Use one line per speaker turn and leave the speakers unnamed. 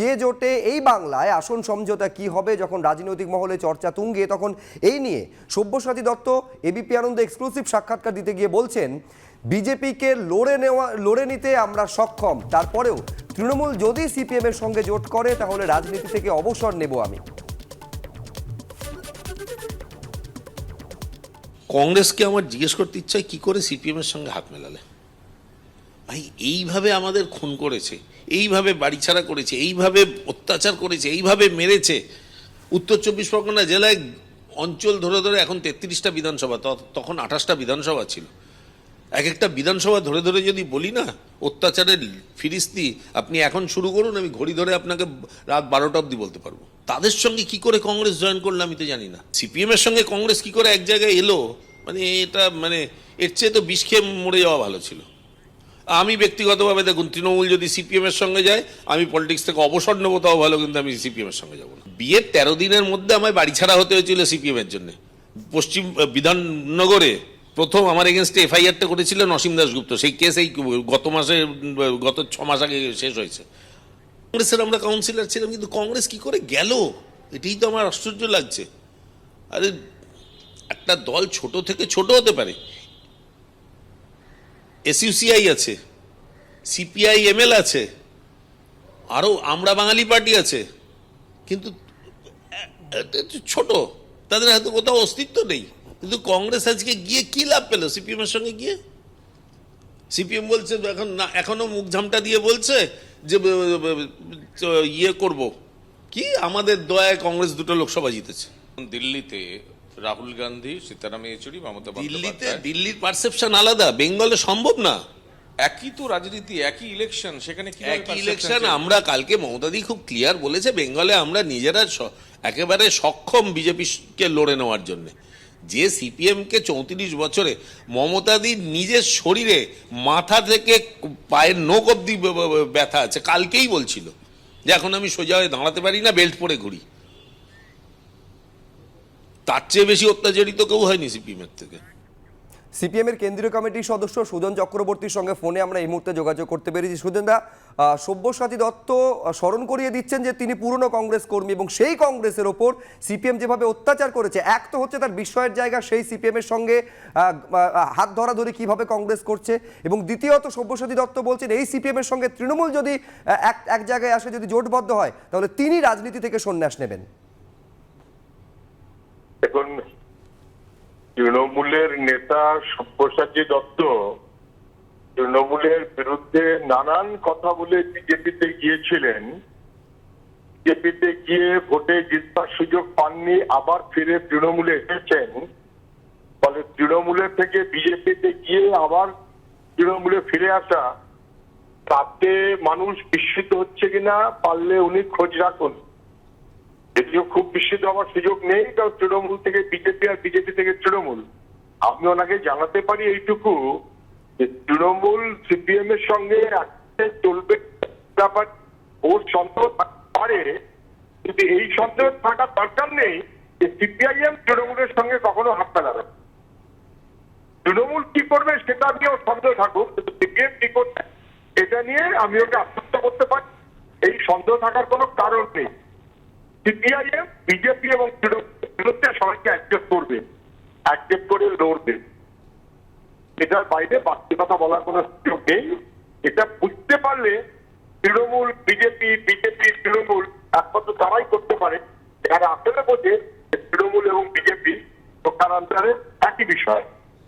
যে জোটে এই বাংলায় আসন সমঝোতা কি হবে, যখন রাজনৈতিক মহলে চর্চা তুঙ্গে, তখন এই নিয়ে সব্যসাচী দত্ত এবিপি আনন্দ এক্সক্লুসিভ সাক্ষাৎকার দিতে গিয়ে বলছেন, বিজেপিকে লড়ে নেওয়া, লড়ে নিতে আমরা সক্ষম। তারপরেও তৃণমূল যদি সিপিএম এর সঙ্গে জোট করে, তাহলে রাজনীতি থেকে অবসর নেব আমি।
কংগ্রেসকে আমার জিজ্ঞেস করতে ইচ্ছা হয় কি করে সিপিএম এর সঙ্গে হাত মেলালে? ভাই, এইভাবে আমাদের খুন করেছে, এইভাবে বাড়িছাড়া করেছে, এইভাবে অত্যাচার করেছে, এইভাবে মেরেছে। উত্তর চব্বিশ পরগনা জেলায় অঞ্চল ধরে ধরে এখন তেত্রিশটা বিধানসভা তখন আঠাশটা বিধানসভা ছিল। এক একটা বিধানসভা ধরে ধরে যদি বলি না, অত্যাচারের ফিরিস্তি, আপনি এখন শুরু করুন, আমি ঘড়ি ধরে আপনাকে রাত বারোটা অবধি বলতে পারব। তাদের সঙ্গে কি করে কংগ্রেস জয়েন করল আমি তো জানি না। সিপিএম এর সঙ্গে কংগ্রেস কি করে এক জায়গায় এলো মানে এটা মানে এর চেয়ে তো বিষ খেয়ে মরে যাওয়া ভালো ছিল। আমি ব্যক্তিগতভাবে দেখুন, তৃণমূল যদি সিপিএম এর সঙ্গে যায়, আমি পলিটিক্স থেকে অবসর নেব, তাও ভালো, কিন্তু আমি সিপিএম এর সঙ্গে যাব না। বিয়ের তেরো দিনের মধ্যে আমায় বাড়ি ছাড়া হতে হয়েছিল সিপিএম এর জন্য। পশ্চিম বিধাননগরে প্রথম আমার এগেনস্টে এফআইআরটা করেছিল নসীম দাসগুপ্ত সেই কেস এই গত মাসে, গত ছ মাস আগে শেষ হয়েছে। কংগ্রেসের আমরা কাউন্সিলর ছিলাম, কিন্তু কংগ্রেস কি করে গেল? এটাই তো আমার আশ্চর্য লাগছে। আরে, একটা দল ছোট থেকে ছোট হতে পারে। এসইউসিআই আছে সিপিআই এমএল আছে আরও আমরা বাঙালি পার্টি আছে, কিন্তু ছোট, তাদের হয়তো কোথাও অস্তিত্ব নেই। কিন্তু কংগ্রেস আজকে গিয়ে কি লাভ পেল সিপিএমের সঙ্গে গিয়ে? সিপিএম বলছে, এখন না এখনও মুখ ঝামটা দিয়ে বলছে যে ইয়ে করব। কি? আমাদের দয়ায় কংগ্রেস দুটো লোকসভা জিতেছে।
দিল্লিতে রাহুল গান্ধী সীতারাম ইয়েচুরি মমতা
দিল্লিতে দিল্লির পারসেপশন আলাদা বেঙ্গলে সম্ভব না।
একই তো রাজনীতি একই ইলেকশন সেখানে কি
একই ইলেকশন আমরা কালকে মমতাদি খুব ক্লিয়ার বলেছে বেঙ্গলে আমরা নিজেরা একেবারে সক্ষম বিজেপিকে লড়ে নেওয়ার জন্য। যে সিপিএম কে চৌত্রিশ বছরে মমতাদির নিজের শরীরে মাথা থেকে পায়ের নোক অব্দি ব্যথা আছে কালকেই বলছিল। যে এখন আমি সোজা হয়ে দাঁড়াতে পারি না বেল্ট পরে ঘুরি। তার চেয়ে বেশি অত্যাচারিত কেউ হয়নি সিপিএম এর থেকে।
সিপিএম এর কেন্দ্রীয় কমিটির সদস্য সুজন চক্রবর্তীর সঙ্গে ফোনে আমরা এই মুহূর্তে যোগাযোগ করতে পেরেছি। সুজনদা সব্যসাচী দত্ত স্মরণ করিয়ে দিচ্ছেন যে তিনি পুরনো কংগ্রেস কর্মী এবং সেই কংগ্রেসের ওপর সিপিএম যেভাবে অত্যাচার করেছে, এক তো হচ্ছে তার বিস্ময়ের জায়গা, সেই সিপিএম এর সঙ্গে হাত ধরাধরি কীভাবে কংগ্রেস করছে এবং দ্বিতীয়ত সব্যসাচী দত্ত বলছেন, এই সিপিএম এর সঙ্গে তৃণমূল যদি এক এক জায়গায় আসে যদি জোটবদ্ধ হয়, তাহলে তিনি রাজনীতি থেকে সন্ন্যাস নেবেন।
এখন, তৃণমূলের নেতা সব্যসাচী দত্ত, তৃণমূলের বিরুদ্ধে নানান কথা বলে বিজেপিতে গিয়েছিলেন। বিজেপিতে গিয়ে ভোটে জিতবার সুযোগ পাননি, আবার ফিরে তৃণমূলে এসেছেন। ফলে তৃণমূলের থেকে বিজেপিতে গিয়ে আবার তৃণমূলে ফিরে আসা, তাতে মানুষ বিস্মিত হচ্ছে কিনা পারলে উনি খোঁজ রাখুন। যদিও খুব বিস্মিত হওয়ার সুযোগ নেই কারণ তৃণমূল থেকে বিজেপি আর বিজেপি থেকে তৃণমূল আমি ওনাকে জানাতে পারি এইটুকু যে তৃণমূল সিপিএম এর সঙ্গে চলবে ব্যাপার। ওর সন্দেহ পারে। কিন্তু এই সন্দেহ থাকার দরকার নেই যে সিপিআইএম তৃণমূলের সঙ্গে কখনো হাত মেলাবে। তৃণমূল কি করবে সেটা নিয়েও সন্দেহ থাকুক। কিন্তু সিপিএম কি করবে এটা নিয়ে আমি ওকে আশ্বস্ত করতে পারি। এই সন্দেহ থাকার কোনো কারণ নেই। সিপিআইএম, বিজেপি এবং বিরুদ্ধে সবাইকে অ্যাকসেপ্ট করবে। অ্যাকসেপ্ট করে লড়বে। এটার বাইরে বাড়তি কথা বলার কোনো সুযোগ নেই। এটা বুঝতে পারলে তৃণমূল, বিজেপি বিজেপি, তৃণমূল